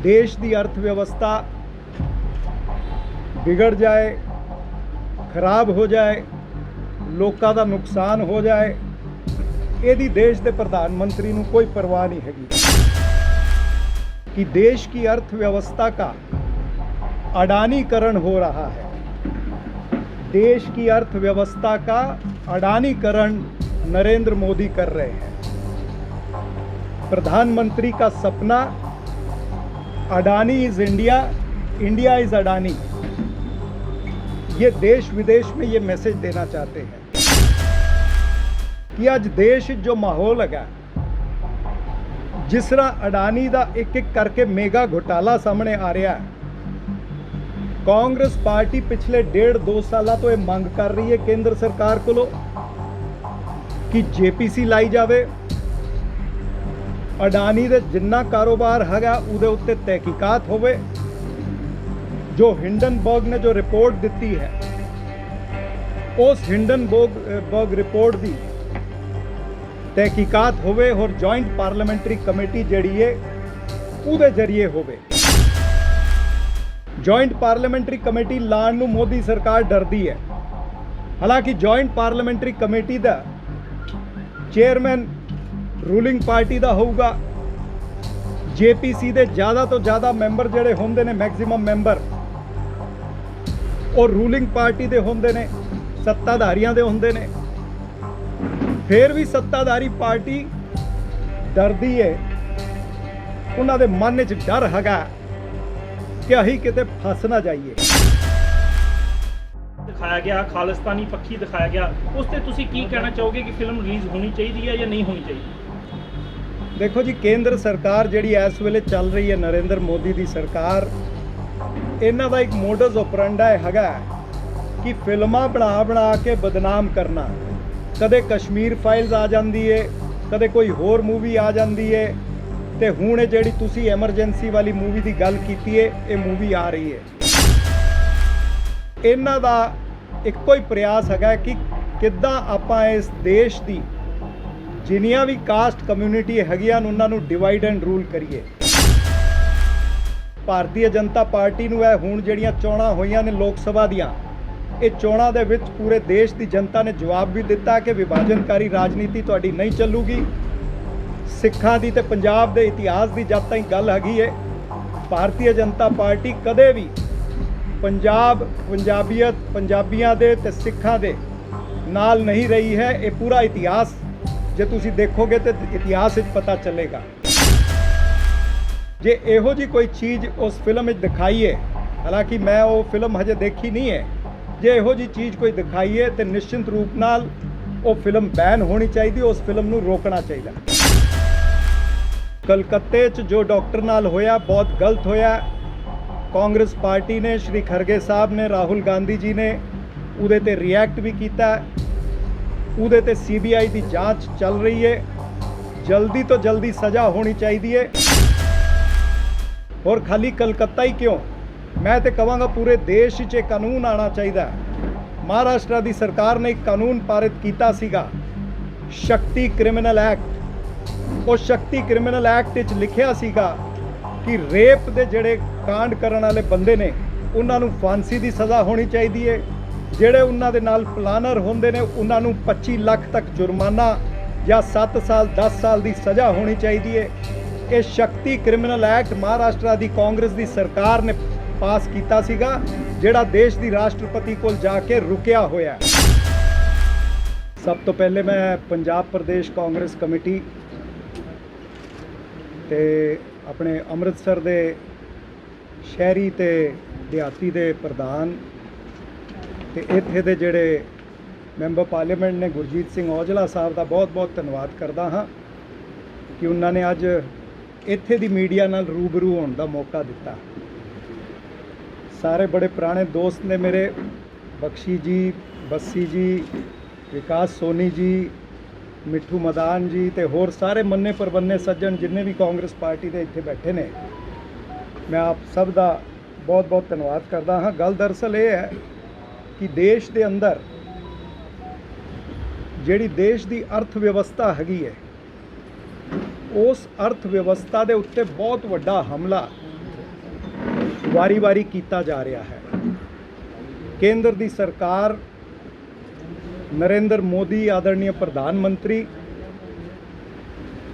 ਦੇਸ਼ ਦੀ ਅਰਥ ਵਿਵਸਥਾ ਵਿਗੜ ਜਾਏ ਖਰਾਬ ਹੋ ਜਾਏ ਲੋਕਾਂ ਦਾ ਨੁਕਸਾਨ ਹੋ ਜਾਏ ਇਹਦੀ ਦੇਸ਼ ਦੇ ਪ੍ਰਧਾਨ ਮੰਤਰੀ ਨੂੰ ਕੋਈ ਪਰਵਾਹ ਨਹੀਂ ਹੈਗੀ कि देश की अर्थव्यवस्था का अडानीकरण हो रहा है देश की अर्थव्यवस्था का अडानीकरण नरेंद्र मोदी कर रहे हैं प्रधानमंत्री का सपना Adani is India India is Adani ये देश विदेश में ये मैसेज देना चाहते हैं कि आज देश जो माहौल है ਜਿਸ ਤਰ੍ਹਾਂ ਅਡਾਨੀ ਦਾ ਇੱਕ ਇੱਕ ਕਰਕੇ ਮੇਗਾ ਘੁਟਾਲਾ ਸਾਹਮਣੇ ਆ ਰਿਹਾ ਹੈ ਕਾਂਗਰਸ ਪਾਰਟੀ ਪਿਛਲੇ ਡੇਢ 2 ਸਾਲਾਂ ਤੋਂ ਇਹ ਮੰਗ ਕਰ ਰਹੀ ਹੈ ਕੇਂਦਰ ਸਰਕਾਰ ਕੋਲੋਂ ਕਿ ਜੀਪੀਸੀ ਲਾਈ ਜਾਵੇ ਅਡਾਨੀ ਦੇ ਜਿੰਨਾ ਕਾਰੋਬਾਰ ਹੈਗਾ ਉਹਦੇ ਉੱਤੇ ਤਹਿਕੀਕਾਤ ਹੋਵੇ। ਜੋ ਹਿੰਡਨਬਰਗ ਨੇ ਜੋ ਰਿਪੋਰਟ ਦਿੱਤੀ ਹੈ, ਉਸ ਹਿੰਡਨਬਰਗ ਬਰਗ ਰਿਪੋਰਟ ਦੀ ਤਹਿਕੀਕਾਤ ਹੋਵੇ ਔਰ ਜੁਆਇੰਟ ਪਾਰਲੀਮੈਂਟਰੀ ਕਮੇਟੀ ਜਿਹੜੀ ਹੈ, ਉਹਦੇ ਜ਼ਰੀਏ ਹੋਵੇ। ਜੁਆਇੰਟ ਪਾਰਲੀਮੈਂਟਰੀ ਕਮੇਟੀ ਲਾਣ ਨੂੰ ਮੋਦੀ ਸਰਕਾਰ ਡਰਦੀ ਹੈ। ਹਾਲਾਂਕਿ ਜੁਆਇੰਟ ਪਾਰਲੀਮੈਂਟਰੀ ਕਮੇਟੀ ਦਾ ਚੇਅਰਮੈਨ ਰੂਲਿੰਗ ਪਾਰਟੀ ਦਾ ਹੋਊਗਾ। ਜੇਪੀਸੀ ਦੇ ਜ਼ਿਆਦਾ ਤੋਂ ਜ਼ਿਆਦਾ ਮੈਂਬਰ ਜਿਹੜੇ ਹੁੰਦੇ ਨੇ, ਮੈਕਸਿਮਮ ਮੈਂਬਰ, ਉਹ ਰੂਲਿੰਗ ਪਾਰਟੀ ਦੇ ਹੁੰਦੇ ਨੇ, ਸੱਤਾਧਾਰੀਆਂ ਦੇ ਹੁੰਦੇ ਨੇ। ਫਿਰ ਵੀ ਸੱਤਾਧਾਰੀ ਪਾਰਟੀ ਡਰਦੀ ਹੈ ਉਹਨਾਂ ਦੇ ਮਨ ਵਿੱਚ ਡਰ ਹੈਗਾ ਕਿ ਅਸੀਂ ਕਿਤੇ ਫਸ ਨਾ ਜਾਈਏ। ਦਿਖਾਇਆ ਗਿਆ, ਖਾਲਿਸਤਾਨੀ ਪੱਖੀ ਦਿਖਾਇਆ ਗਿਆ। ਉਸ ਤੇ ਤੁਸੀਂ ਕੀ ਕਹਿਣਾ ਚਾਹੋਗੇ ਕਿ ਫਿਲਮ ਰਿਲੀਜ਼ ਹੋਣੀ ਚਾਹੀਦੀ ਹੈ ਜਾਂ ਨਹੀਂ ਹੋਣੀ ਚਾਹੀਦੀ? ਦੇਖੋ ਜੀ, ਕੇਂਦਰ ਸਰਕਾਰ ਜਿਹੜੀ ਇਸ ਵੇਲੇ ਚੱਲ ਰਹੀ ਹੈ, ਨਰਿੰਦਰ ਮੋਦੀ ਦੀ ਸਰਕਾਰ, ਇਹਨਾਂ ਦਾ ਇੱਕ ਮੋਡਸ ਆਪਰੈਂਡਾ ਹੈਗਾ ਕਿ ਫਿਲਮਾਂ ਬਣਾ ਬਣਾ ਕੇ ਬਦਨਾਮ ਕਰਨਾ। ਕਦੇ ਕਸ਼ਮੀਰ ਫਾਈਲਸ ਆ ਜਾਂਦੀ ਏ, ਕਦੇ ਕੋਈ ਹੋਰ ਮੂਵੀ ਆ ਜਾਂਦੀ ਏ, ਤੇ ਹੁਣ ਇਹ ਜਿਹੜੀ ਤੁਸੀਂ ਐਮਰਜੈਂਸੀ ਵਾਲੀ ਮੂਵੀ ਦੀ ਗੱਲ ਕੀਤੀ ਏ, ਇਹ ਮੂਵੀ ਆ ਰਹੀ ਏ। ਇਹਨਾਂ ਦਾ ਇੱਕੋ ਹੀ ਪ੍ਰਯਾਸ ਹੈਗਾ ਕਿ ਕਿੱਦਾਂ ਆਪਾਂ ਇਸ ਦੇਸ਼ ਦੀ ਜਿੰਨੀਆਂ ਵੀ ਕਾਸਟ ਕਮਿਊਨਿਟੀ ਹੈਗੀਆਂ ਨੇ, ਉਹਨਾਂ ਨੂੰ ਡਿਵਾਈਡ ਐਂਡ ਰੂਲ ਕਰੀਏ। ਭਾਰਤੀ ਜਨਤਾ ਪਾਰਟੀ ਨੂੰ ਇਹ ਹੁਣ ਜਿਹੜੀਆਂ ਚੋਣਾਂ ਹੋਈਆਂ ਨੇ ਲੋਕ ਸਭਾ ਦੀਆਂ, ਇਹ ਚੋਣਾਂ ਦੇ ਵਿੱਚ ਪੂਰੇ ਦੇਸ਼ ਦੀ ਜਨਤਾ ਨੇ ਜਵਾਬ ਵੀ ਦਿੱਤਾ ਕਿ ਵਿਭਾਜਨਕਾਰੀ ਰਾਜਨੀਤੀ ਤੁਹਾਡੀ ਨਹੀਂ ਚੱਲੂਗੀ। ਸਿੱਖਾਂ ਦੀ ਤੇ ਪੰਜਾਬ ਦੇ ਇਤਿਹਾਸ ਦੀ ਜਦ ਤਾਈਂ ਗੱਲ ਹੈਗੀ ਏ, ਭਾਰਤੀ ਜਨਤਾ ਪਾਰਟੀ ਕਦੇ ਵੀ ਪੰਜਾਬ, ਪੰਜਾਬੀਅਤ, ਪੰਜਾਬੀਆਂ ਦੇ ਤੇ ਸਿੱਖਾਂ ਦੇ ਨਾਲ ਨਹੀਂ ਰਹੀ ਹੈ, ਇਹ ਪੂਰਾ ਇਤਿਹਾਸ ਜੇ ਤੁਸੀਂ ਦੇਖੋਗੇ ਤੇ ਇਤਿਹਾਸ ਵਿੱਚ ਪਤਾ ਚੱਲੇਗਾ। ਜੇ ਇਹੋ ਜੀ ਕੋਈ ਚੀਜ਼ ਉਸ ਫਿਲਮ ਵਿੱਚ ਦਿਖਾਈ ਹੈ ਹਾਲਾਂਕਿ ਮੈਂ ਉਹ ਫਿਲਮ ਹਜੇ ਦੇਖੀ ਨਹੀਂ ਹੈ, ਜੇ ਇਹੋ ਜੀ ਚੀਜ਼ ਕੋਈ ਦਿਖਾਈ ਹੈ ਤੇ ਨਿਸ਼ਚਿੰਤ ਰੂਪ ਨਾਲ ਉਹ ਫਿਲਮ ਬੈਨ ਹੋਣੀ ਚਾਹੀਦੀ, ਉਸ ਫਿਲਮ ਨੂੰ ਰੋਕਣਾ ਚਾਹੀਦਾ। ਕਲਕੱਤੇ 'ਚ ਜੋ ਡਾਕਟਰ ਨਾਲ ਹੋਇਆ, ਬਹੁਤ ਗਲਤ ਹੋਇਆ। ਕਾਂਗਰਸ ਪਾਰਟੀ ਨੇ, ਸ਼੍ਰੀ ਖਰਗੇ ਸਾਹਿਬ ਨੇ, ਰਾਹੁਲ ਗਾਂਧੀ ਜੀ ਨੇ ਉਹਦੇ ਤੇ ਰਿਐਕਟ ਵੀ ਕੀਤਾ। ਉਹਦੇ ਤੇ ਸੀਬੀਆਈ ਦੀ ਜਾਂਚ ਚੱਲ ਰਹੀ ਹੈ ਜਲਦੀ ਤੋਂ ਜਲਦੀ ਸਜ਼ਾ ਹੋਣੀ ਚਾਹੀਦੀ ਹੈ ਔਰ ਖਾਲੀ ਕਲਕੱਤਾ ਹੀ ਕਿਉਂ? ਮੈਂ ਤੇ ਕਹਾਂਗਾ ਪੂਰੇ ਦੇਸ਼ 'ਚ ਇਹ ਕਾਨੂੰਨ ਆਣਾ ਚਾਹੀਦਾ ਮਹਾਰਾਸ਼ਟਰ ਦੀ ਸਰਕਾਰ ਨੇ ਇੱਕ ਕਾਨੂੰਨ ਪਾਰਿਤ ਕੀਤਾ ਸੀਗਾ। Shakti criminal act. ਉਹ ਸ਼ਕਤੀ ਕ੍ਰਿਮੀਨਲ ਐਕਟ ਵਿੱਚ ਲਿਖਿਆ ਸੀਗਾ ਕਿ ਰੇਪ ਦੇ ਜਿਹੜੇ ਕਾਂਡ ਕਰਨ ਵਾਲੇ ਬੰਦੇ ਨੇ, ਉਹਨਾਂ ਨੂੰ ਫਾਂਸੀ ਦੀ ਸਜ਼ਾ ਹੋਣੀ ਚਾਹੀਦੀ ਹੈ ਜਿਹੜੇ ਉਹਨਾਂ ਦੇ ਨਾਲ ਪਲਾਨਰ ਹੁੰਦੇ ਨੇ, ਉਹਨਾਂ ਨੂੰ 25 ਲੱਖ ਤੱਕ ਜੁਰਮਾਨਾ ਜਾਂ 7 ਸਾਲ 10 ਸਾਲ ਦੀ ਸਜ਼ਾ ਹੋਣੀ ਚਾਹੀਦੀ ਹੈ ਇਹ ਸ਼ਕਤੀ ਕ੍ਰਿਮੀਨਲ ਐਕਟ ਮਹਾਰਾਸ਼ਟਰ ਦੀ ਕਾਂਗਰਸ ਦੀ ਸਰਕਾਰ ਨੇ ਪਾਸ ਕੀਤਾ ਸੀਗਾ, ਜਿਹੜਾ ਦੇਸ਼ ਦੀ ਰਾਸ਼ਟਰਪਤੀ ਕੋਲ ਜਾ ਕੇ ਰੁਕਿਆ ਹੋਇਆ ਹੈ। ਸਭ ਤੋਂ ਪਹਿਲੇ ਮੈਂ ਪੰਜਾਬ ਪ੍ਰਦੇਸ਼ ਕਾਂਗਰਸ ਕਮੇਟੀ ਤੇ ਆਪਣੇ ਅੰਮ੍ਰਿਤਸਰ ਦੇ ਸ਼ਹਿਰੀ ਤੇ ਦਿਹਾਤੀ ਦੇ ਪ੍ਰਧਾਨ ਤੇ ਇੱਥੇ ਦੇ ਜਿਹੜੇ ਮੈਂਬਰ ਪਾਰਲੀਮੈਂਟ ਨੇ ਗੁਰਜੀਤ ਸਿੰਘ ਔਜਲਾ ਸਾਹਿਬ ਦਾ ਬਹੁਤ-ਬਹੁਤ ਧੰਨਵਾਦ ਕਰਦਾ ਹਾਂ ਕਿ ਉਹਨਾਂ ਨੇ ਅੱਜ ਇੱਥੇ ਦੀ ਮੀਡੀਆ ਨਾਲ ਰੂਬਰੂ ਹੋਣ ਦਾ ਮੌਕਾ ਦਿੱਤਾ। ਸਾਰੇ ਬੜੇ ਪੁਰਾਣੇ ਦੋਸਤ ਨੇ ਮੇਰੇ, ਬਖਸ਼ੀ ਜੀ, ਬੱਸੀ ਜੀ, ਵਿਕਾਸ ਸੋਨੀ ਜੀ, ਮਿੱਠੂ ਮਦਾਨ ਜੀ ਤੇ ਹੋਰ ਸਾਰੇ ਮੰਨੇ ਪਰਬੰਨੇ ਸੱਜਣ ਜਿੰਨੇ ਵੀ ਕਾਂਗਰਸ ਪਾਰਟੀ ਦੇ ਇੱਥੇ ਬੈਠੇ ਨੇ, ਮੈਂ ਆਪ ਸਭ ਦਾ ਬਹੁਤ ਬਹੁਤ ਧੰਨਵਾਦ ਕਰਦਾ ਹਾਂ। ਗੱਲ ਦਰਅਸਲ ਇਹ ਹੈ ਕਿ ਦੇਸ਼ ਦੇ ਅੰਦਰ ਜਿਹੜੀ ਦੇਸ਼ ਦੀ ਅਰਥ ਵਿਵਸਥਾ ਹੈਗੀ ਹੈ, ਉਸ ਅਰਥ ਵਿਵਸਥਾ ਦੇ ਉੱਤੇ ਬਹੁਤ ਵੱਡਾ ਹਮਲਾ ਵਾਰੀ-ਵਾਰੀ ਕੀਤਾ ਜਾ ਰਿਹਾ ਹੈ। ਕੇਂਦਰ ਦੀ ਸਰਕਾਰ ਨਰਿੰਦਰ ਮੋਦੀ ਆਦਰਣੀय ਪ੍ਰਧਾਨ ਮੰਤਰੀ,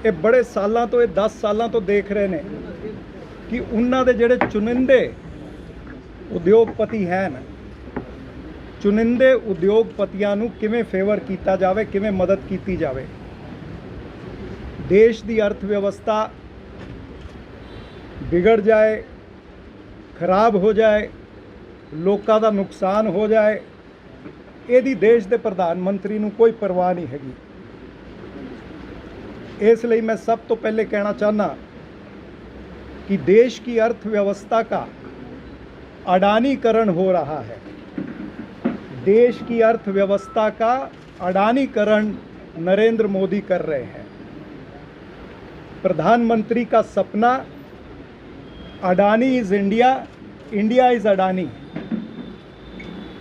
ਇਹ ਬੜੇ ਸਾਲਾਂ ਤੋਂ, ਇਹ 10 ਸਾਲਾਂ ਤੋਂ ਦੇਖ ਰਹੇ ਨੇ ਕਿ ਉਹਨਾਂ ਦੇ ਜਿਹੜੇ ਚੁਣਿੰਦੇ ਉਦਯੋਗਪਤੀ ਹਨ ਚੁਣਿੰਦੇ ਉਦਯੋਗਪਤੀਆਂ ਨੂੰ ਕਿਵੇਂ ਫੇਵਰ ਕੀਤਾ ਜਾਵੇ ਕਿਵੇਂ ਮਦਦ ਕੀਤੀ ਜਾਵੇ ਦੇਸ਼ ਦੀ ਅਰਥ ਵਿਵਸਥਾ ਵਿਗੜ ਜਾਏ ਖਰਾਬ ਹੋ ਜਾਏ ਲੋਕਾਂ ਦਾ ਨੁਕਸਾਨ ਹੋ ਜਾਏ ਇਹਦੀ ਦੇਸ਼ ਦੇ ਪ੍ਰਧਾਨ ਮੰਤਰੀ ਨੂੰ ਕੋਈ ਪਰਵਾਹ ਨਹੀਂ ਹੈਗੀ ਇਸ ਲਈ ਮੈਂ ਸਭ ਤੋਂ ਪਹਿਲੇ ਕਹਿਣਾ ਚਾਹਨਾ कि देश की अर्थव्यवस्था का अडानीकरण हो रहा है देश की अर्थव्यवस्था का अडानीकरण नरेंद्र मोदी कर रहे हैं प्रधानमंत्री का सपना Adani is India India is Adani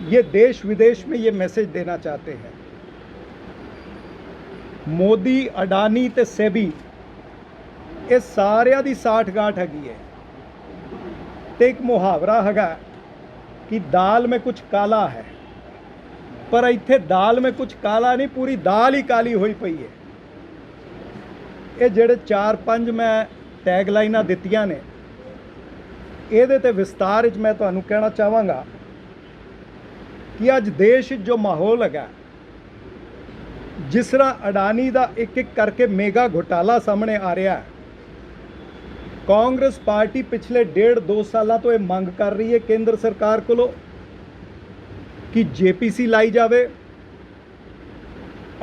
ये देश विदेश में ये मैसेज देना चाहते हैं मोदी अडानी ते सेबी ਇਹ ਸਾਰਿਆਂ ਦੀ ਸਾਠ ਗਾਠ ਹੈਗੀ ਹੈ ਤੇ ਇੱਕ ਮੁਹਾਵਰਾ ਹੈਗਾ ਕਿ ਦਾਲ ਮੇ ਕੁਝ ਕਾਲਾ ਹੈ ਪਰ ਇੱਥੇ ਦਾਲ ਮੇ ਕੁਝ ਕਾਲਾ ਨਹੀਂ, ਪੂਰੀ ਦਾਲ ਹੀ ਕਾਲੀ ਹੋਈ ਪਈ ਹੈ। ਇਹ ਜਿਹੜੇ 4-5 ਮੈਂ ਟੈਗ ਲਾਈਨਾਂ ਦਿੱਤੀਆਂ ਨੇ, ਇਹਦੇ ਤੇ ਵਿਸਤਾਰ ਵਿੱਚ ਮੈਂ ਤੁਹਾਨੂੰ ਕਹਿਣਾ ਚਾਹਾਂਗਾ ਕਿ ਅੱਜ ਦੇਸ਼ 'ਚ ਜੋ ਮਾਹੌਲ ਹੈਗਾ, ਜਿਸ ਤਰ੍ਹਾਂ ਅਡਾਨੀ ਦਾ ਇੱਕ ਇੱਕ ਕਰਕੇ ਮੇਗਾ ਘੁਟਾਲਾ ਸਾਹਮਣੇ ਆ ਰਿਹਾ ਹੈ, ਕਾਂਗਰਸ ਪਾਰਟੀ ਪਿਛਲੇ ਡੇਢ ਦੋ ਸਾਲਾਂ ਤੋਂ ਇਹ ਮੰਗ ਕਰ ਰਹੀ ਹੈ ਕੇਂਦਰ ਸਰਕਾਰ ਕੋਲੋਂ ਕਿ ਜੇਪੀਸੀ ਲਾਈ ਜਾਵੇ।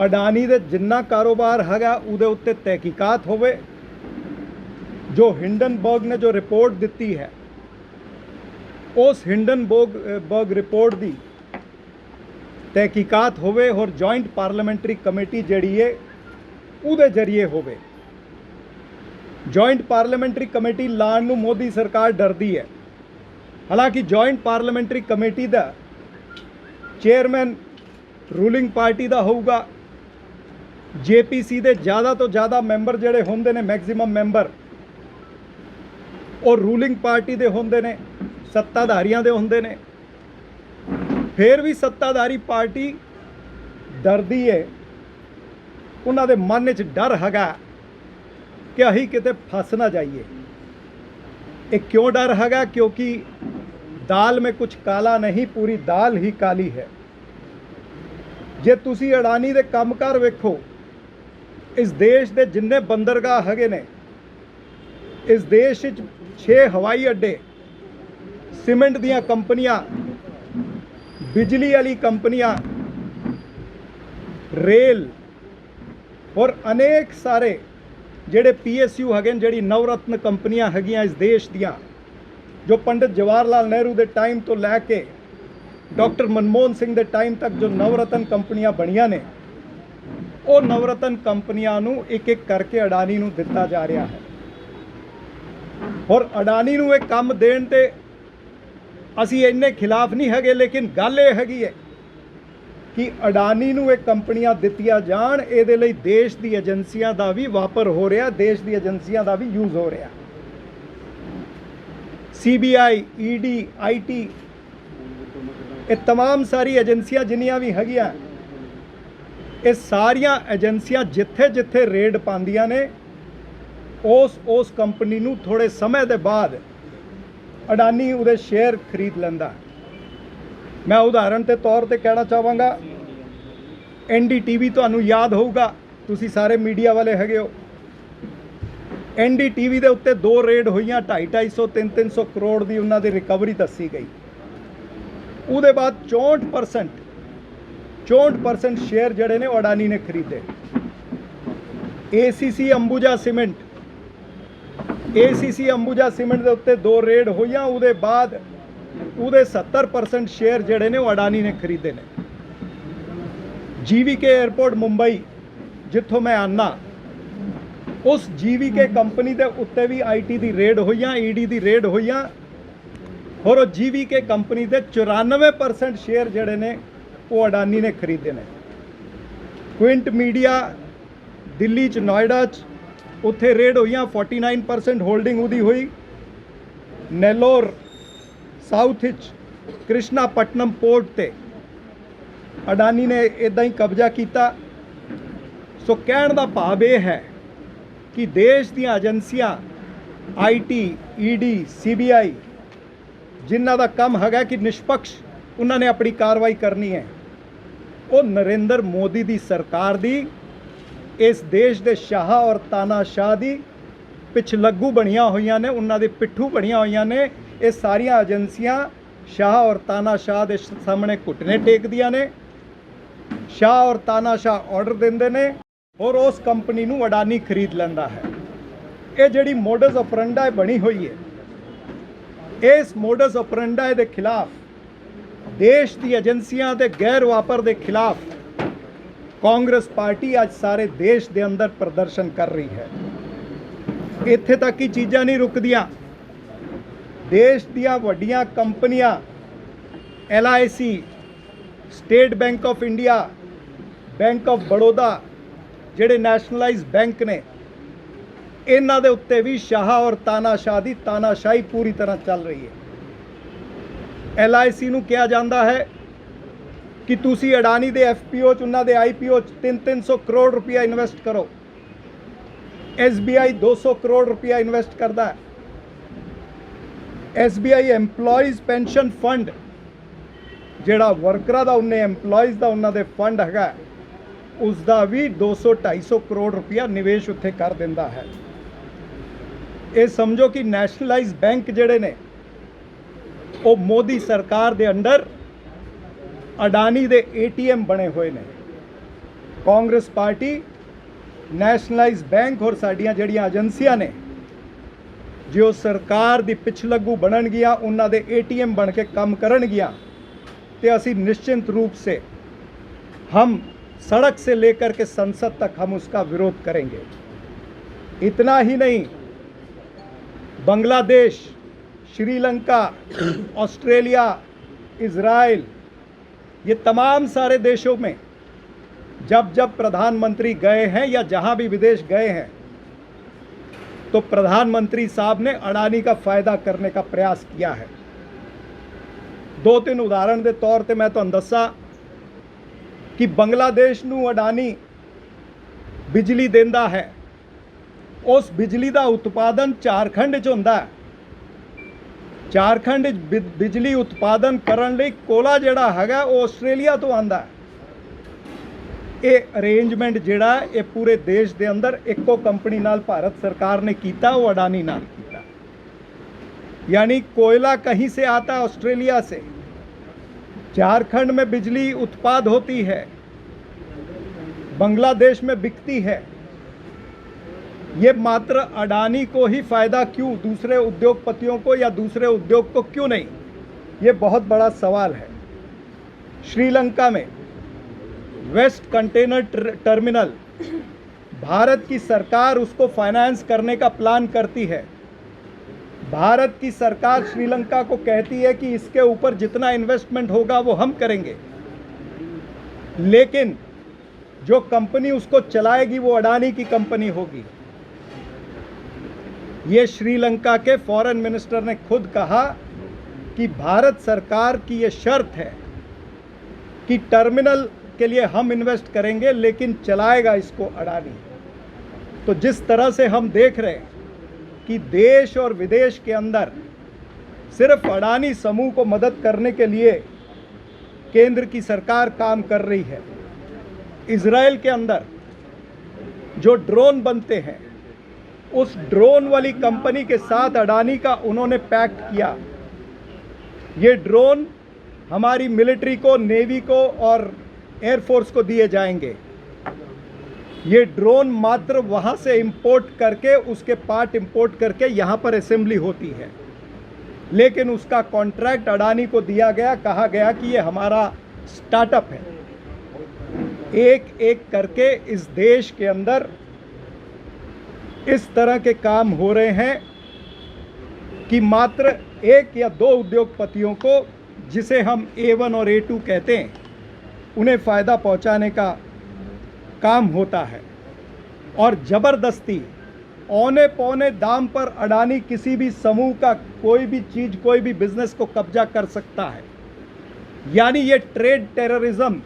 ਅਡਾਨੀ ਦੇ ਜਿੰਨਾ ਕਾਰੋਬਾਰ ਹੈਗਾ ਉਹਦੇ ਉੱਤੇ ਤਹਿਕੀਕਾਤ ਹੋਵੇ। ਜੋ ਹਿੰਡਨਬਰਗ ਨੇ ਜੋ ਰਿਪੋਰਟ ਦਿੱਤੀ ਹੈ ਉਸ ਹਿੰਡਨਬਰਗ ਅ, ਬਰਗ ਰਿਪੋਰਟ ਦੀ ਤਹਿਕੀਕਾਤ ਹੋਵੇ ਔਰ ਜੁਆਇੰਟ ਪਾਰਲੀਮੈਂਟਰੀ ਕਮੇਟੀ ਜਿਹੜੀ ਹੈ ਉਹਦੇ ਜ਼ਰੀਏ ਹੋਵੇ। ਜੁਆਇੰਟ ਪਾਰਲੀਮੈਂਟਰੀ ਕਮੇਟੀ ਲਾਣ ਨੂੰ ਮੋਦੀ ਸਰਕਾਰ ਡਰਦੀ ਹੈ। ਹਾਲਾਂਕਿ ਜੁਆਇੰਟ ਪਾਰਲੀਮੈਂਟਰੀ ਕਮੇਟੀ ਦਾ ਚੇਅਰਮੈਨ ਰੂਲਿੰਗ ਪਾਰਟੀ ਦਾ ਹੋਊਗਾ। ਜੇਪੀਸੀ ਦੇ ਜ਼ਿਆਦਾ ਤੋਂ ਜ਼ਿਆਦਾ ਮੈਂਬਰ ਜਿਹੜੇ ਹੁੰਦੇ ਨੇ, ਮੈਕਸਿਮਮ ਮੈਂਬਰ, ਉਹ ਰੂਲਿੰਗ ਪਾਰਟੀ ਦੇ ਹੁੰਦੇ ਨੇ, ਸੱਤਾਧਾਰੀਆਂ ਦੇ ਹੁੰਦੇ ਨੇ। ਫਿਰ ਵੀ ਸੱਤਾਧਾਰੀ ਪਾਰਟੀ ਡਰਦੀ ਹੈ ਉਹਨਾਂ ਦੇ ਮਨ ਵਿੱਚ ਡਰ ਹੈਗਾ ਕਿ ਅਸੀਂ ਕਿਤੇ ਫਸ ਨਾ ਜਾਈਏ। ਇਹ ਕਿਉਂ ਡਰ ਹੈਗਾ? ਕਿਉਂਕਿ ਦਾਲ में ਕੁਝ ਕਾਲਾ ਨਹੀਂ, ਪੂਰੀ ਦਾਲ ਹੀ ਕਾਲੀ ਹੈ। ਜੇ ਤੁਸੀਂ ਅਡਾਨੀ ਦੇ ਕੰਮਕਾਰ ਵੇਖੋ, ਇਸ ਦੇਸ਼ ਦੇ ਜਿੰਨੇ ਬੰਦਰਗਾਹ ਹੈਗੇ ਨੇ, ਇਸ ਦੇਸ਼ ਵਿੱਚ 6 ਹਵਾਈ ਅੱਡੇ, ਸੀਮੈਂਟ ਦੀਆਂ ਕੰਪਨੀਆਂ, ਬਿਜਲੀ ਵਾਲੀ ਕੰਪਨੀਆਂ, ਰੇਲ ਔਰ ਅਨੇਕ ਸਾਰੇ ਜਿਹੜੇ ਪੀਐਸਯੂ ਹੈਗੇ ਨੇ, ਜਿਹੜੀ ਨਵਰਤਨ ਕੰਪਨੀਆਂ ਹੈਗੀਆਂ ਇਸ ਦੇਸ਼ ਦੀਆਂ। ਜੋ ਪੰਡਿਤ ਜਵਾਹਰ ਲਾਲ ਨਹਿਰੂ ਦੇ ਟਾਈਮ ਤੋਂ ਲੈ ਕੇ ਡਾਕਟਰ ਮਨਮੋਹਨ ਸਿੰਘ ਦੇ ਟਾਈਮ ਤੱਕ ਜੋ ਨਵਰਤਨ ਕੰਪਨੀਆਂ ਬਣੀਆਂ ਨੇ, ਉਹ ਨਵਰਤਨ ਕੰਪਨੀਆਂ ਨੂੰ ਇੱਕ ਇੱਕ ਕਰਕੇ ਅਡਾਨੀ ਨੂੰ ਦਿੱਤਾ ਜਾ ਰਿਹਾ ਹੈ। ਔਰ ਅਡਾਨੀ ਨੂੰ ਇਹ ਕੰਮ ਦੇਣ ਤੇ ਅਸੀਂ ਇੰਨੇ ਖਿਲਾਫ ਨਹੀਂ ਹੈਗੇ, ਲੇਕਿਨ ਗੱਲ ਇਹ ਹੈਗੀ ਹੈ ਕਿ ਅਡਾਨੀ ਨੂੰ ਇਹ ਕੰਪਨੀਆਂ ਦਿੱਤੀਆਂ ਜਾਣ, ਇਹਦੇ ਲਈ ਦੇਸ਼ ਦੀ ਏਜੰਸੀਆਂ ਦਾ ਵੀ ਵਾਪਰ ਹੋ ਰਿਹਾ, ਦੇਸ਼ ਦੀ ਏਜੰਸੀਆਂ ਦਾ ਵੀ ਯੂਜ਼ ਹੋ ਰਿਹਾ। ਸੀਬੀਆਈ ਈਡੀ ਆਈਟੀ ਇਹ तमाम ਸਾਰੀ ਏਜੰਸੀਆਂ ਜਿੰਨੀਆਂ ਵੀ ਹੈਗੀਆਂ ਇਹ ਸਾਰੀਆਂ ਏਜੰਸੀਆਂ ਜਿੱਥੇ ਜਿੱਥੇ ਰੇਡ ਪਾਉਂਦੀਆਂ ਨੇ ਉਸ ਉਸ ਕੰਪਨੀ ਨੂੰ ਥੋੜੇ ਸਮੇਂ ਦੇ ਬਾਅਦ ਅਡਾਨੀ ਉਹਦੇ ਸ਼ੇਅਰ ਖਰੀਦ ਲੈਂਦਾ ਮੈਂ ਉਦਾਹਰਣ ਦੇ ਤੌਰ ਤੇ ਕਹਿਣਾ ਚਾਹਾਂਗਾ ਐਨਡੀਟੀਵੀ ਤੁਹਾਨੂੰ ਯਾਦ ਹੋਊਗਾ ਤੁਸੀਂ ਸਾਰੇ ਮੀਡੀਆ ਵਾਲੇ ਹੈਗੇ ਹੋ ਐਨਡੀਟੀਵੀ ਦੇ ਉੱਤੇ ਦੋ ਰੇਡ ਹੋਈਆਂ 2.5 250 300 ਕਰੋੜ ਦੀ ਉਹਨਾਂ ਦੀ ਰਿਕਵਰੀ ਦੱਸੀ ਗਈ। ਉਹਦੇ ਬਾਅਦ 64% 64% ਸ਼ੇਅਰ ਜਿਹੜੇ ਨੇ ਉਹ ਅਡਾਨੀ ਨੇ ਖਰੀਦੇ। ACC Ambuja cement ACC Ambuja cement ਦੇ ਉੱਤੇ ਦੋ ਰੇਡ ਹੋਈਆਂ, ਉਹਦੇ ਬਾਅਦ ਉਹਦੇ 70% ਸ਼ੇਅਰ ਜਿਹੜੇ ਨੇ ਉਹ ਅਡਾਨੀ ਨੇ ਖਰੀਦੇ ਨੇ। ਜੀਵੀਕੇ 에ਅਰਪੋਰਟ ਮੁੰਬਈ ਜਿੱਥੋਂ ਮੈਂ ਆਨਾ ਉਸ ਜੀਵੀਕੇ ਕੰਪਨੀ ਦੇ ਉੱਤੇ ਵੀ ਆਈਟੀ ਦੀ ਰੇਡ ਹੋਈਆਂ ਈਡੀ ਦੀ ਰੇਡ ਹੋਈਆਂ। ਔਰ ਉਹ ਜੀਵੀਕੇ ਕੰਪਨੀ ਦੇ 94% ਸ਼ੇਅਰ ਜਿਹੜੇ ਨੇ ਉਹ ਅਡਾਨੀ ਨੇ ਖਰੀਦੇ ਨੇ। ਕੁਇੰਟ ਮੀਡੀਆ ਦਿੱਲੀ ਚ ਨੋਇਡਾ ਚ ਉੱਥੇ ਰੇਡ ਹੋਈਆਂ 49% ਹੋਲਡਿੰਗ ਉਹਦੀ ਹੋਈ। ਨੈਲੋਰ ਸਾਊਥ ਵਿੱਚ ਕ੍ਰਿਸ਼ਨਾਪਟਨਮ ਪੋਰਟ ਤੇ। ਅਡਾਨੀ ਨੇ ਇਦਾਂ ਹੀ ਕਬਜ਼ਾ ਕੀਤਾ। ਸੋ ਕਹਿਣ ਦਾ ਭਾਵ ਇਹ ਹੈ ਕਿ ਦੇਸ਼ ਦੀਆਂ ਏਜੰਸੀਆਂ ਆਈਟੀ ਈਡੀ ਸੀਬੀਆਈ ਜਿਨ੍ਹਾਂ ਦਾ ਕੰਮ ਹੈਗਾ ਕਿ ਨਿਸ਼ਪਕਸ਼, ਉਹਨਾਂ ਨੇ ਆਪਣੀ ਕਾਰਵਾਈ ਕਰਨੀ ਹੈ। ਉਹ ਨਰਿੰਦਰ ਮੋਦੀ ਦੀ ਸਰਕਾਰ ਦੀ, ਇਸ ਦੇਸ਼ ਦੇ ਸ਼ਾਹ ਔਰ ਤਾਨਾਸ਼ਾਹ ਦੀ ਪਿਛਲੱਗੂ ਬਣੀਆਂ ਹੋਈਆਂ ਨੇ, ਉਹਨਾਂ ਦੇ ਪਿੱਠੂ ਬਣੀਆਂ ਹੋਈਆਂ ਨੇ। ਇਹ ਸਾਰੀਆਂ ਏਜੰਸੀਆਂ ਸ਼ਾਹ ਔਰ ਤਾਨਾਸ਼ਾਹ ਦੇ ਸਾਹਮਣੇ ਘੁਟਨੇ ਟੇਕਦੀਆਂ ਨੇ। ਸ਼ਾਹ ਔਰ ਤਾਨਾਸ਼ਾਹ ਆਰਡਰ ਦਿੰਦੇ ਨੇ। ਔਰ ਉਸ ਕੰਪਨੀ ਨੂੰ ਅਡਾਨੀ ਖਰੀਦ ਲੈਂਦਾ ਹੈ। ਇਹ ਜਿਹੜੀ ਮੋਡਸ ਆਪਰੈਂਡਾ ਬਣੀ ਹੋਈ ਹੈ, ਇਸ ਮੋਡਸ ਆਪਰੈਂਡਾ ਦੇ ਖਿਲਾਫ, ਦੇਸ਼ ਦੀ ਏਜੰਸੀਆਂ ਦੇ ਗੈਰ ਵਾਪਰ ਦੇ ਖਿਲਾਫ, ਕਾਂਗਰਸ ਪਾਰਟੀ ਅੱਜ ਸਾਰੇ ਦੇਸ਼ ਦੇ ਅੰਦਰ ਪ੍ਰਦਰਸ਼ਨ ਕਰ ਰਹੀ ਹੈ। ਇੱਥੇ ਤੱਕ ਹੀ ਚੀਜ਼ਾਂ ਨਹੀਂ ਰੁਕਦੀਆਂ। ਦੇਸ਼ ਦੀਆਂ ਵੱਡੀਆਂ ਕੰਪਨੀਆਂ LIC State Bank of India Bank of Baroda ਜਿਹੜੇ ਨੈਸ਼ਨਲਾਈਜ਼ ਬੈਂਕ ਨੇ, ਇਹਨਾਂ ਦੇ ਉੱਤੇ ਵੀ ਸ਼ਾਹ ਔਰ ਤਾਨਾਸ਼ਾਹ ਦੀ ਤਾਨਾਸ਼ਾਹੀ ਪੂਰੀ ਤਰ੍ਹਾਂ ਚੱਲ ਰਹੀ ਹੈ। LIC ਨੂੰ ਕਿਹਾ ਜਾਂਦਾ ਹੈ ਕਿ ਤੁਸੀਂ ਅਡਾਨੀ ਦੇ FPO ਚ, ਉਹਨਾਂ ਦੇ IPO ਚ 3-300 ਕਰੋੜ ਰੁਪਇਆ ਇਨਵੈਸਟ ਕਰੋ। SBI 200 ਕਰੋੜ ਰੁਪਇਆ ਇਨਵੈਸਟ ਕਰਦਾ ਹੈ। SBI EMPLOYEES ਪੈਨਸ਼ਨ ਫੰਡ ਜਿਹੜਾ ਵਰਕਰਾਂ ਦਾ, ਉਹਨੇ EMPLOYEES ਦਾ, ਉਹਨਾਂ ਦੇ ਫੰਡ ਹੈਗਾ ਉਸ ਦਾ ਵੀ 200 250 ਕਰੋੜ ਰੁਪਇਆ ਨਿਵੇਸ਼ ਉੱਥੇ ਕਰ ਦਿੰਦਾ ਹੈ। ਇਹ ਸਮਝੋ ਕਿ ਨੈਸ਼ਨਲਾਈਜ਼ ਬੈਂਕ ਜਿਹੜੇ ਨੇ, ਉਹ ਮੋਦੀ ਸਰਕਾਰ ਦੇ ਅੰਡਰ ਅਡਾਨੀ ਦੇ ਏਟੀਐਮ ਬਣੇ ਹੋਏ ਨੇ। ਕਾਂਗਰਸ ਪਾਰਟੀ ਨੈਸ਼ਨਲਾਈਜ਼ ਬੈਂਕ ਹੋਰ ਸਾਡੀਆਂ ਜਿਹੜੀਆਂ ਏਜੰਸੀਆਂ ਨੇ, ਜੇ ਉਹ ਸਰਕਾਰ ਦੀ ਪਿਛਲੱਗੂ ਬਣਨਗੀਆਂ, ਉਹਨਾਂ ਦੇ ਏਟੀਐਮ ਬਣ ਕੇ ਕੰਮ ਕਰਨਗੀਆਂ, ਤੇ ਅਸੀਂ ਨਿਸ਼ਚਿੰਤ ਰੂਪ ਸੇ ਹਮ सड़क से लेकर के संसद तक हम उसका विरोध करेंगे। इतना ही नहीं, बांग्लादेश, श्रीलंका, ऑस्ट्रेलिया, इज़राइल, ये तमाम सारे देशों में जब जब प्रधानमंत्री गए हैं या जहाँ भी विदेश गए हैं तो प्रधानमंत्री साहब ने अडानी का फ़ायदा करने का प्रयास किया है। दो तीन उदाहरण के तौर पर मैं तो अंदसा ਕਿ ਬੰਗਲਾਦੇਸ਼ ਨੂੰ ਅਡਾਨੀ ਬਿਜਲੀ ਦਿੰਦਾ ਹੈ। ਉਸ ਬਿਜਲੀ ਦਾ ਉਤਪਾਦਨ ਝਾਰਖੰਡ 'ਚ ਹੁੰਦਾ ਹੈ। ਝਾਰਖੰਡ ਬਿਜਲੀ ਉਤਪਾਦਨ ਕਰਨ ਲਈ ਕੋਲਾ ਜਿਹੜਾ ਹੈਗਾ, ਉਹ ਆਸਟ੍ਰੇਲੀਆ ਤੋਂ ਆਂਦਾ ਹੈ। ਇਹ ਅਰੇਂਜਮੈਂਟ ਜਿਹੜਾ ਇਹ ਪੂਰੇ ਦੇਸ਼ ਦੇ ਅੰਦਰ ਇੱਕੋ ਕੰਪਨੀ ਨਾਲ ਭਾਰਤ ਸਰਕਾਰ ਨੇ ਕੀਤਾ, ਉਹ ਅਡਾਨੀ ਨਾਲ ਕੀਤਾ। ਯਾਨੀ ਕੋਇਲਾ ਕਹੀਂ ਸੇ ਆਸਟ੍ਰੇਲੀਆ ਸੇ? झारखंड में बिजली उत्पाद होती है, बांग्लादेश में बिकती है। ये मात्र अडानी को ही फ़ायदा क्यों, दूसरे उद्योगपतियों को या दूसरे उद्योग को क्यों नहीं? ये बहुत बड़ा सवाल है। श्रीलंका में वेस्ट कंटेनर टर- टर्मिनल, भारत की सरकार उसको फाइनेंस करने का प्लान करती है। भारत की सरकार श्रीलंका को कहती है कि इसके ऊपर जितना इन्वेस्टमेंट होगा वो हम करेंगे। लेकिन जो कंपनी उसको चलाएगी वो अडानी की कंपनी होगी। ये श्रीलंका के फॉरेन मिनिस्टर ने खुद कहा कि भारत सरकार की ये शर्त है कि टर्मिनल के लिए हम इन्वेस्ट करेंगे, लेकिन चलाएगा इसको अडानी। तो जिस तरह से हम देख रहे हैं कि देश और विदेश के अंदर सिर्फ़ अडानी समूह को मदद करने के लिए केंद्र की सरकार काम कर रही है। इसराइल के अंदर जो ड्रोन बनते हैं, उस ड्रोन वाली कंपनी के साथ अडानी का उन्होंने पैक्ट किया। ये ड्रोन हमारी मिलिट्री को, नेवी को और एयरफोर्स को दिए जाएँगे। ये ड्रोन मात्र वहाँ से इंपोर्ट करके, उसके पार्ट इंपोर्ट करके यहाँ पर असेंबली होती है। लेकिन उसका कॉन्ट्रैक्ट अडानी को दिया गया, कहा गया कि ये हमारा स्टार्टअप है। एक एक करके इस देश के अंदर इस तरह के काम हो रहे हैं कि मात्र एक या दो उद्योगपतियों को, जिसे हम ए वन और ए टू कहते हैं, उन्हें फ़ायदा पहुँचाने का काम होता है। और ज़बरदस्ती औने पौने दाम पर अडानी किसी भी समूह का कोई भी चीज़, कोई भी बिज़नेस को कब्जा कर सकता है। यानी ये ट्रेड टेररिज्म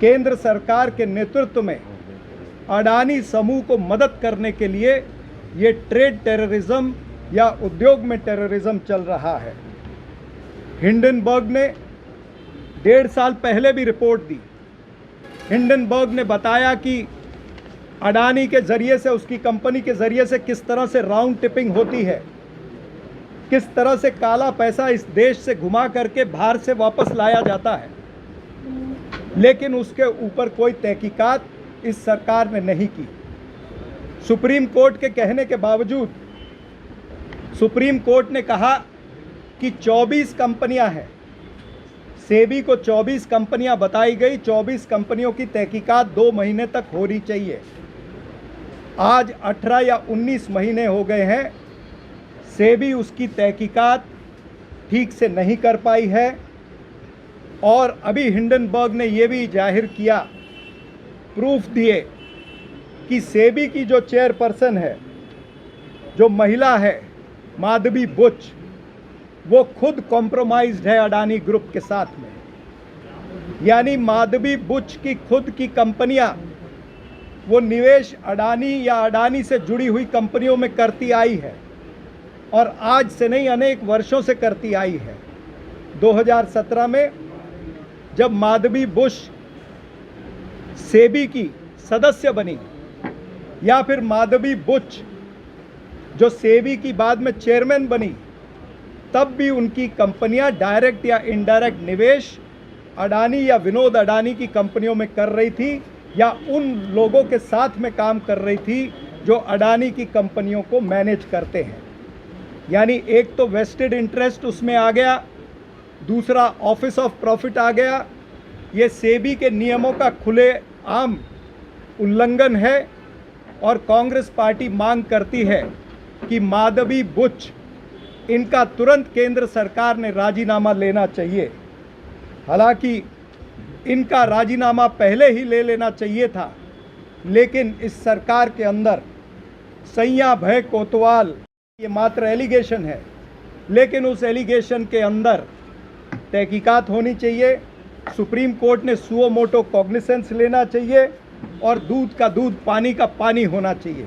केंद्र सरकार के नेतृत्व में अडानी समूह को मदद करने के लिए ये ट्रेड टेररिज्म या उद्योग में टेररिज्म चल रहा है। हिंडनबर्ग ने डेढ़ साल पहले भी रिपोर्ट दी। हिंडनबर्ग ने बताया कि अडानी के ज़रिए से, उसकी कंपनी के ज़रिए से किस तरह से राउंड टिपिंग होती है, किस तरह से काला पैसा इस देश से घुमा करके बाहर से वापस लाया जाता है। लेकिन उसके ऊपर कोई तहकीकात इस सरकार ने नहीं की। सुप्रीम कोर्ट के कहने के बावजूद, सुप्रीम कोर्ट ने कहा कि 24 कंपनियाँ हैं। सेबी को 24 कंपनियाँ बताई गई। 24 कंपनियों की तहकीकात दो महीने तक होनी चाहिए। आज 18 या 19 महीने हो गए हैं। सेबी उसकी तहकीकात ठीक से नहीं कर पाई है। और अभी हिंडनबर्ग ने यह भी ज़ाहिर किया, प्रूफ दिए कि सेबी की जो चेयरपर्सन है, जो महिला है, माधवी बुच वो खुद कॉम्प्रोमाइज्ड है अडानी ग्रुप के साथ में। यानी माधवी बुच की खुद की कंपनियाँ, वो निवेश अडानी या अडानी से जुड़ी हुई कंपनियों में करती आई है और आज से नहीं, अनेक वर्षों से करती आई है। 2017 में जब माधवी बुश सेबी की सदस्य बनी, या फिर माधवी बुच जो सेबी की बाद में चेयरमैन बनी तब भी उनकी कंपनियाँ डायरेक्ट या इनडायरेक्ट निवेश अडानी या विनोद अडानी की कंपनियों में कर रही थी या उन लोगों के साथ में काम कर रही थी जो अडानी की कंपनियों को मैनेज करते हैं। यानी एक तो वेस्टेड इंटरेस्ट उसमें आ गया, दूसरा ऑफ़िस ऑफ़ प्रॉफिट आ गया। ये सेबी के नियमों का खुले आम उल्लंघन है और कांग्रेस पार्टी मांग करती है कि माधवी बुच इनका तुरंत केंद्र सरकार ने राजीनामा लेना चाहिए। हालाँकि इनका राजीनामा पहले ही ले लेना चाहिए था, लेकिन इस सरकार के अंदर सैया भय कोतवाल, ये मात्र एलिगेशन है, लेकिन उस एलिगेशन के अंदर तहकीकात होनी चाहिए, सुप्रीम कोर्ट ने सुओ मोटो कॉग्निसेंस लेना चाहिए, और दूध का दूध, पानी का पानी होना चाहिए,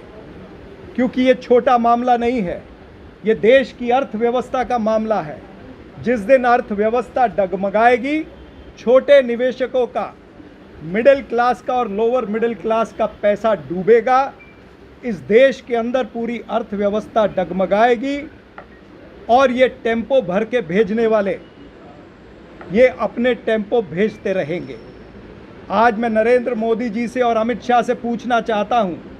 क्योंकि ये छोटा मामला नहीं है। ये देश की अर्थव्यवस्था का मामला है। जिस दिन अर्थव्यवस्था डगमगाएगी, छोटे निवेशकों का मिडिल क्लास का और लोअर मिडिल क्लास का पैसा डूबेगा, इस देश के अंदर पूरी अर्थव्यवस्था डगमगाएगी और ये टेंपो भर के भेजने वाले, ये अपने टेंपो भेजते रहेंगे। आज मैं नरेंद्र मोदी जी से और अमित शाह से पूछना चाहता हूँ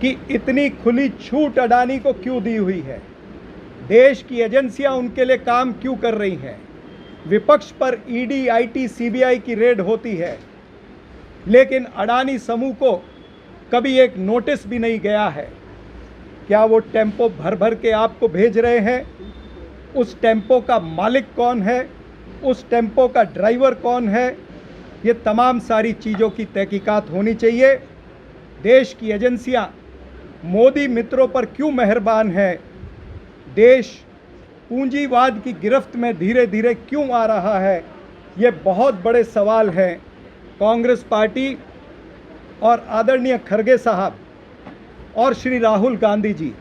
कि इतनी खुली छूट अडानी को क्यों दी हुई है? देश की एजेंसियाँ उनके लिए काम क्यों कर रही हैं? विपक्ष पर ईडी, आईटी, सीबीआई की रेड होती है। लेकिन अडानी समूह को कभी एक नोटिस भी नहीं गया है। क्या वो टेंपो भर भर के आपको भेज रहे हैं? उस टेंपो का मालिक कौन है? उस टेंपो का ड्राइवर कौन है? ये तमाम सारी चीज़ों की तहकीकात होनी चाहिए। देश की एजेंसियाँ मोदी मित्रों पर क्यों मेहरबान है? देश पूंजीवाद की गिरफ्त में धीरे धीरे क्यों आ रहा है? ये बहुत बड़े सवाल हैं। कांग्रेस पार्टी और आदरणीय खरगे साहब और श्री राहुल गांधी जी,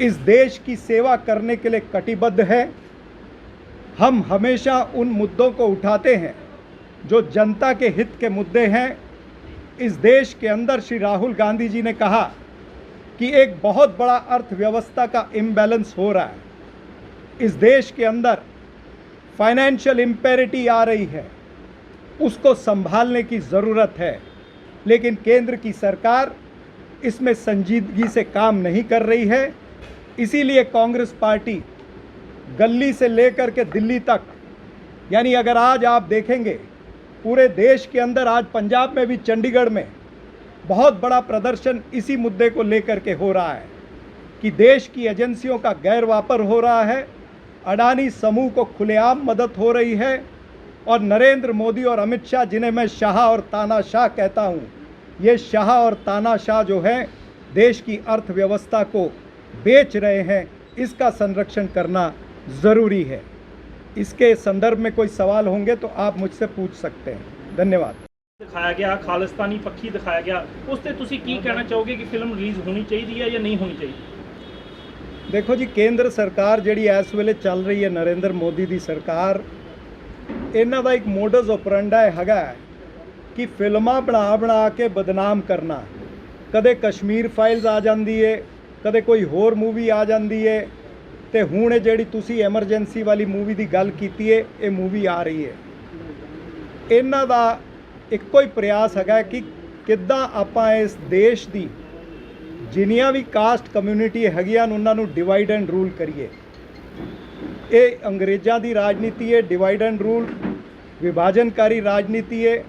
इस देश की सेवा करने के लिए कटिबद्ध है। हम हमेशा उन मुद्दों को उठाते हैं जो जनता के हित के मुद्दे हैं। इस देश के अंदर श्री राहुल गांधी जी ने कहा कि एक बहुत बड़ा अर्थव्यवस्था का इम्बैलेंस हो रहा है। इस देश के अंदर फाइनेंशियल इम्पेरिटी आ रही है। उसको संभालने की ज़रूरत है। लेकिन केंद्र की सरकार इसमें संजीदगी से काम नहीं कर रही है। इसीलिए कांग्रेस पार्टी गली से लेकर के दिल्ली तक, यानी अगर आज आप देखेंगे, पूरे देश के अंदर आज पंजाब में भी, चंडीगढ़ में बहुत बड़ा प्रदर्शन इसी मुद्दे को लेकर के हो रहा है कि देश की एजेंसियों का गैर वापर हो रहा है, अडानी समूह को खुलेआम मदद हो रही है और नरेंद्र मोदी और अमित शाह, जिन्हें मैं शाह और तानाशाह कहता हूँ, ये शाह और तानाशाह जो हैं, देश की अर्थव्यवस्था को बेच रहे हैं, इसका संरक्षण करना ज़रूरी है। इसके संदर्भ में कोई सवाल होंगे तो आप मुझसे पूछ सकते हैं। धन्यवाद। ਦਿਖਾਇਆ ਗਿਆ, ਖਾਲਿਸਤਾਨੀ ਪੱਖੀ ਦਿਖਾਇਆ ਗਿਆ। ਉਸ ਤੇ ਤੁਸੀਂ ਕੀ ਕਹਿਣਾ ਚਾਹੋਗੇ ਕਿ ਫਿਲਮ ਰਿਲੀਜ਼ ਹੋਣੀ ਚਾਹੀਦੀ ਹੈ ਜਾਂ ਨਹੀਂ ਹੋਣੀ ਚਾਹੀਦੀ? ਦੇਖੋ ਜੀ, ਕੇਂਦਰ ਸਰਕਾਰ ਜਿਹੜੀ ਇਸ ਵੇਲੇ ਚੱਲ ਰਹੀ ਹੈ, ਨਰਿੰਦਰ ਮੋਦੀ ਦੀ ਸਰਕਾਰ, ਇਹਨਾਂ ਦਾ ਇੱਕ ਮੋਡਸ ਆਪਰੈਂਡਾ ਹੈਗਾ ਕਿ ਫਿਲਮਾਂ ਬਣਾ ਬਣਾ ਕੇ ਬਦਨਾਮ ਕਰਨਾ। ਕਦੇ ਕਸ਼ਮੀਰ ਫਾਈਲਸ ਆ ਜਾਂਦੀ ਏ, ਕਦੇ ਕੋਈ ਹੋਰ ਮੂਵੀ ਆ ਜਾਂਦੀ ਏ, ਤੇ ਹੁਣ ਇਹ ਜਿਹੜੀ ਤੁਸੀਂ ਐਮਰਜੈਂਸੀ ਵਾਲੀ ਮੂਵੀ ਦੀ ਗੱਲ ਕੀਤੀ ਏ, ਇਹ ਮੂਵੀ ਆ ਰਹੀ ਏ। ਇਹਨਾਂ ਦਾ ਇੱਕੋ ਹੀ ਪ੍ਰਯਾਸ ਹੈਗਾ ਕਿ ਕਿੱਦਾਂ ਆਪਾਂ ਇਸ ਦੇਸ਼ ਦੀ ਜਿੰਨੀਆਂ ਵੀ ਕਾਸਟ ਕਮਿਊਨਿਟੀ ਹੈਗੀਆਂ ਉਹਨਾਂ ਨੂੰ ਡਿਵਾਈਡ ਐਂਡ ਰੂਲ ਕਰੀਏ। ਇਹ ਅੰਗਰੇਜ਼ਾਂ ਦੀ ਰਾਜਨੀਤੀ ਹੈ ਡਿਵਾਈਡ ਐਂਡ ਰੂਲ ਵਿਭਾਜਨਕਾਰੀ ਰਾਜਨੀਤੀ ਹੈ,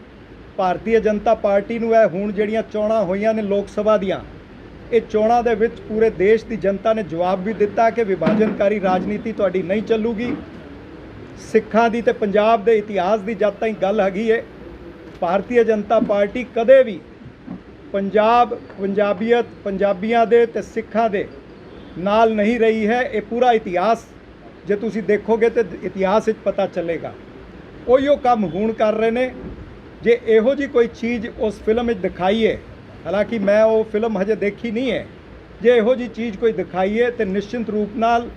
ਭਾਰਤੀ ਜਨਤਾ ਪਾਰਟੀ ਨੂੰ ਹੈ ਹੁਣ ਜਿਹੜੀਆਂ ਚੋਣਾਂ ਹੋਈਆਂ ਨੇ ਲੋਕ ਸਭਾ ਦੀਆਂ, ਇਹ ਚੋਣਾਂ ਦੇ ਵਿੱਚ ਪੂਰੇ ਦੇਸ਼ ਦੀ ਜਨਤਾ ਨੇ ਜਵਾਬ ਵੀ ਦਿੱਤਾ ਕਿ ਵਿਭਾਜਨਕਾਰੀ ਰਾਜਨੀਤੀ ਤੁਹਾਡੀ ਨਹੀਂ ਚੱਲੂਗੀ। ਸਿੱਖਾਂ ਦੀ ਤੇ ਪੰਜਾਬ ਦੇ ਇਤਿਹਾਸ ਦੀ ਜਦ ਤਾਈਂ ਗੱਲ ਹੈਗੀ ਹੈ ਭਾਰਤੀ ਜਨਤਾ ਪਾਰਟੀ ਕਦੇ ਵੀ ਪੰਜਾਬ ਪੰਜਾਬੀਅਤ ਪੰਜਾਬੀਆਂ ਦੇ ਤੇ ਸਿੱਖਾਂ ਦੇ ਨਾਲ ਨਹੀਂ ਰਹੀ ਹੈ। ਇਹ ਪੂਰਾ ਇਤਿਹਾਸ ਜੇ ਤੁਸੀਂ ਦੇਖੋਗੇ ਤੇ ਇਤਿਹਾਸ ਵਿੱਚ ਪਤਾ ਚੱਲੇਗਾ। ਉਹੀਓ ਕੰਮ ਹੁਣ ਕਰ ਰਹੇ ਨੇ। ਜੇ ਇਹੋ ਜੀ ਕੋਈ ਚੀਜ਼ ਉਸ ਫਿਲਮ ਵਿੱਚ ਦਿਖਾਈ ਹੈ ਹਾਲਾਂਕਿ ਮੈਂ ਉਹ ਫਿਲਮ ਹਜੇ ਦੇਖੀ ਨਹੀਂ ਹੈ। ਜੇ ਇਹੋ ਜੀ ਚੀਜ਼ ਕੋਈ ਦਿਖਾਈ ਹੈ ਤੇ ਨਿਸ਼ਚਿਤ ਰੂਪ ਨਾਲ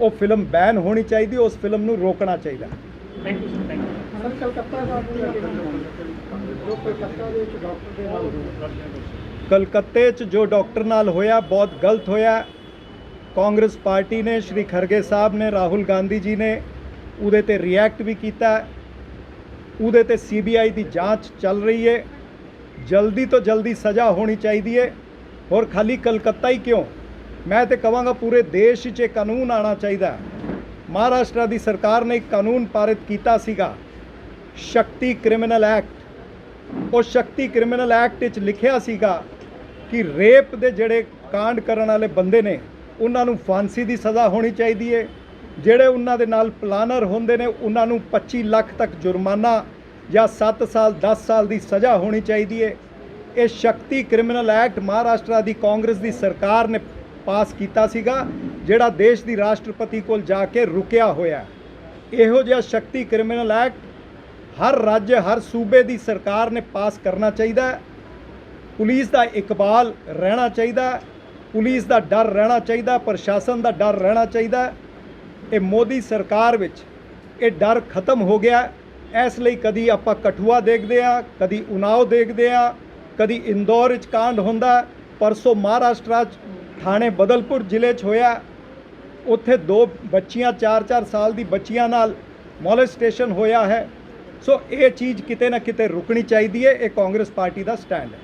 ਉਹ ਫਿਲਮ ਬੈਨ ਹੋਣੀ ਚਾਹੀਦੀ ਉਸ ਫਿਲਮ ਨੂੰ ਰੋਕਣਾ ਚਾਹੀਦਾ। Thank you sir thank you sir Calcutta ਸਾਹਿਬ ਨੂੰ ਲੈ ਕੇ ਜੋ ਕਲਕੱਤਾ ਦੇ ਵਿੱਚ ਡਾਕਟਰ ਦੇ ਨਾਲ ਹੋਇਆ। ਕਲਕੱਤੇ 'ਚ ਜੋ ਡਾਕਟਰ ਨਾਲ ਹੋਇਆ, ਬਹੁਤ ਗਲਤ ਹੋਇਆ। ਕਾਂਗਰਸ ਪਾਰਟੀ ਨੇ, ਸ਼੍ਰੀ ਖਰਗੇ ਸਾਹਿਬ ਨੇ, ਰਾਹੁਲ ਗਾਂਧੀ ਜੀ ਨੇ ਉਹਦੇ ਤੇ ਰਿਐਕਟ ਵੀ ਕੀਤਾ। ਉਹਦੇ ਤੇ ਸੀਬੀਆਈ ਦੀ ਜਾਂਚ ਚੱਲ ਰਹੀ ਹੈ। ਜਲਦੀ ਤੋਂ ਜਲਦੀ ਸਜ਼ਾ ਹੋਣੀ ਚਾਹੀਦੀ ਹੈ। ਹੋਰ ਖਾਲੀ ਕਲਕੱਤਾ ਹੀ ਕਿਉਂ? ਮੈਂ ਤੇ ਕਹਾਂਗਾ ਪੂਰੇ ਦੇਸ਼ 'ਚ ਇਹ ਕਾਨੂੰਨ ਆਣਾ ਚਾਹੀਦਾ ਮਹਾਰਾਸ਼ਟਰ ਦੀ ਸਰਕਾਰ ਨੇ ਇੱਕ ਕਾਨੂੰਨ ਪਾਰਿਤ ਕੀਤਾ ਸੀਗਾ। Shakti criminal act. ਉਹ ਸ਼ਕਤੀ ਕ੍ਰਿਮੀਨਲ ਐਕਟ ਵਿੱਚ ਲਿਖਿਆ ਸੀਗਾ ਕਿ ਰੇਪ ਦੇ ਜਿਹੜੇ ਕਾਂਡ ਕਰਨ ਵਾਲੇ ਬੰਦੇ ਨੇ, ਉਹਨਾਂ ਨੂੰ ਫਾਂਸੀ ਦੀ ਸਜ਼ਾ ਹੋਣੀ ਚਾਹੀਦੀ ਹੈ ਜਿਹੜੇ ਉਹਨਾਂ ਦੇ ਨਾਲ ਪਲਾਨਰ ਹੁੰਦੇ ਨੇ, ਉਹਨਾਂ ਨੂੰ 25 ਲੱਖ ਤੱਕ ਜੁਰਮਾਨਾ ਜਾਂ 7 ਸਾਲ 10 ਸਾਲ ਦੀ ਸਜ਼ਾ ਹੋਣੀ ਚਾਹੀਦੀ ਹੈ ਇਹ ਸ਼ਕਤੀ ਕ੍ਰਿਮੀਨਲ ਐਕਟ ਮਹਾਰਾਸ਼ਟਰ ਦੀ ਕਾਂਗਰਸ ਦੀ ਸਰਕਾਰ ਨੇ ਪਾਸ ਕੀਤਾ ਸੀਗਾ, ਜਿਹੜਾ ਦੇਸ਼ ਦੀ ਰਾਸ਼ਟਰਪਤੀ ਕੋਲ ਜਾ ਕੇ ਰੁਕਿਆ ਹੋਇਆ। ਇਹੋ ਜਿਹਾ ਸ਼ਕਤੀ ਕ੍ਰਿਮੀਨਲ ਐਕਟ ਹਰ ਰਾਜ ਹਰ ਸੂਬੇ ਦੀ ਸਰਕਾਰ ਨੇ ਪਾਸ ਕਰਨਾ ਚਾਹੀਦਾ ਹੈ। ਪੁਲਿਸ ਦਾ ਇਕਬਾਲ ਰਹਿਣਾ ਚਾਹੀਦਾ ਹੈ, ਪੁਲਿਸ ਦਾ ਡਰ ਰਹਿਣਾ ਚਾਹੀਦਾ ਪ੍ਰਸ਼ਾਸਨ ਦਾ ਡਰ ਰਹਿਣਾ ਚਾਹੀਦਾ ਇਹ ਮੋਦੀ ਸਰਕਾਰ ਵਿੱਚ ਇਹ ਡਰ ਖਤਮ ਹੋ ਗਿਆ ਇਸ ਲਈ ਕਦੀ ਆਪਾਂ ਕਠੂਆ ਦੇਖਦੇ ਆ ਕਦੀ ਉਨਾਓ ਦੇਖਦੇ ਆ ਕਦੀ ਇੰਦੌਰ ਵਿੱਚ ਕਾਂਡ ਹੁੰਦਾ ਹੈ। ਪਰਸੋਂ ਮਹਾਰਾਸ਼ਟਰ 'ਚ ਥਾਣੇ ਬਦਲਪੁਰ ਜ਼ਿਲ੍ਹੇ 'ਚ ਹੋਇਆ ਉੱਥੇ ਦੋ ਬੱਚੀਆਂ 4-4 ਸਾਲ ਦੀ ਬੱਚੀਆਂ ਨਾਲ ਮੋਲੈਸਟੇਸ਼ਨ ਹੋਇਆ ਹੈ। ਸੋ ਇਹ ਚੀਜ਼ ਕਿਤੇ ਨਾ ਕਿਤੇ ਰੁਕਣੀ ਚਾਹੀਦੀ ਹੈ, ਇਹ ਕਾਂਗਰਸ ਪਾਰਟੀ ਦਾ ਸਟੈਂਡ ਹੈ।